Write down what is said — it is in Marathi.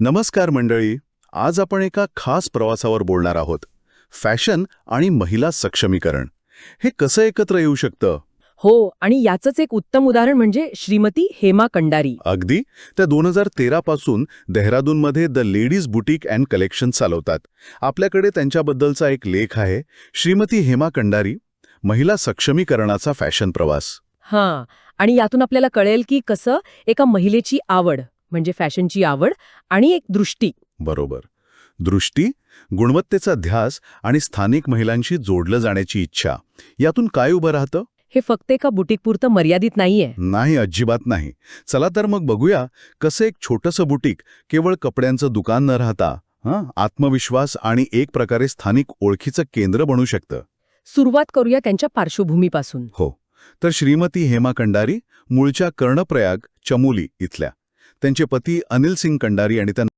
नमस्कार मंडळी आज आपण एका खास प्रवासावर बोलणार आहोत. फॅशन आणि महिला सक्षमीकरण. हे कसं एकत्र येऊ शकतं? हो आणि याचंच एक उत्तम उदाहरण म्हणजे श्रीमती हेमा कंडारी. अगदी. त्या दोन हजार तेरा पासून देहरादूनमध्ये the ladies boutique and collection चालवतात. आपल्याकडे त्यांच्याबद्दलचा एक लेख आहे श्रीमती हेमा कंडारी महिला सक्षमीकरणाचा फॅशन प्रवास. हां आणि यातून आपल्याला कळेल की कसं एका महिलेची आवड म्हणजे फॅशनची आवड आणि एक दृष्टी. बरोबर. दृष्टी गुणवत्तेचा ध्यास आणि स्थानिक महिलांशी जोडलं जाण्याची इच्छा यातून काय उभं राहतं? हे फक्त एका बुटीकपुरतं मर्यादित नाहीये. नाही अजिबात नाही. चला तर मग बघूया कसं एक छोटंसं बुटीक केवळ कपड्यांचं दुकान न राहता हं आत्मविश्वास आणि एक प्रकारे स्थानिक ओळखीचं केंद्र बनू शकतं. सुरुवात करूया त्यांच्या पार्श्वभूमीपासून. हो. तर श्रीमती हेमा कंडारी मूळच्या कर्णप्रयाग चमोली इथल्या. त्यांचे पती अनिल सिंग कंडारी आणि त्यांना